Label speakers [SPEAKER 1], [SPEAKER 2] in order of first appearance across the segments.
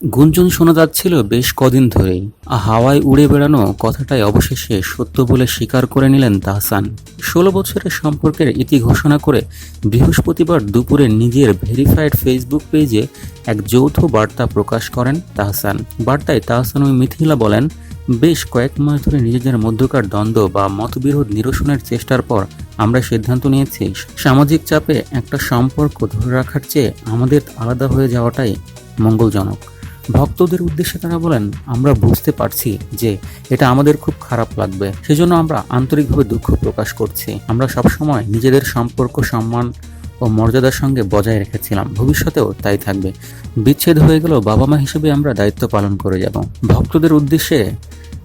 [SPEAKER 1] গুঞ্জন শোনা যাচ্ছিল বেশ কদিন ধরেই। হাওয়ায় উড়ে বেড়ানো কথাটাই অবশেষে সত্য বলে স্বীকার করে নিলেন তাহসান। ষোলো বছরের সম্পর্কের ইতি ঘোষণা করে বৃহস্পতিবার দুপুরে নিজের ভেরিফাইড ফেসবুক পেজে এক যৌথ বার্তা প্রকাশ করেন তাহসান। বার্তায় তাহসান ও মিথিলা বলেন, বেশ কয়েক মাস ধরে নিজেদের মধ্যকার দ্বন্দ্ব বা মতবিরোধ নিরসনের চেষ্টার পর আমরা সিদ্ধান্ত নিয়েছি, সামাজিক চাপে একটা সম্পর্ক ধরে রাখার চেয়ে আমাদের আলাদা হয়ে যাওয়াটাই মঙ্গলজনক। ভক্তদের উদ্দেশ্যে তারা বলেন, আমরা বুঝতে পারছি যে এটা আমাদের খুব খারাপ লাগবে। সেজন্য আমরা আন্তরিকভাবে দুঃখ প্রকাশ করছি। আমরা সবসময় নিজেদের সম্পর্ক, সম্মান ও মর্যাদার সঙ্গে বজায় রেখেছিলাম। ভবিষ্যতেও তাই থাকবে। বিচ্ছেদ হয়ে গেলেও বাবা মা হিসেবে আমরা দায়িত্ব পালন করে যাব। ভক্তদের উদ্দেশ্যে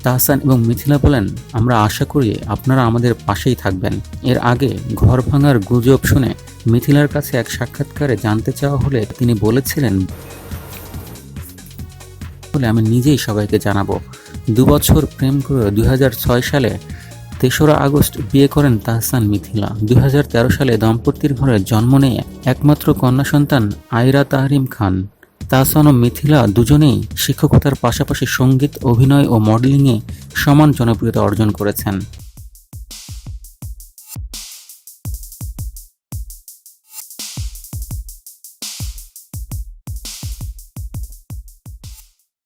[SPEAKER 1] তাহসান এবং মিথিলা বলেন, আমরা আশা করি আপনারা আমাদের পাশেই থাকবেন। এর আগে ঘর ভাঙার গুজব শুনে মিথিলার কাছে এক সাক্ষাৎকারে জানতে চাওয়া হলে তিনি বলেছিলেন বলে আমি নিজেই সবাইকে জানাব। দুবছর প্রেম করে দুই হাজার ছয় সালে তেসরা আগস্ট বিয়ে করেন তাহসান মিথিলা। দুই হাজার তেরো সালে দম্পতির ঘরে জন্ম নিয়ে একমাত্র কন্যা সন্তান আয়রা তাহরিম খান। তাহসান ও মিথিলা দুজনেই শিক্ষকতার পাশাপাশি সংগীত, অভিনয় ও মডেলিংয়ে সমান জনপ্রিয়তা অর্জন করেছেন।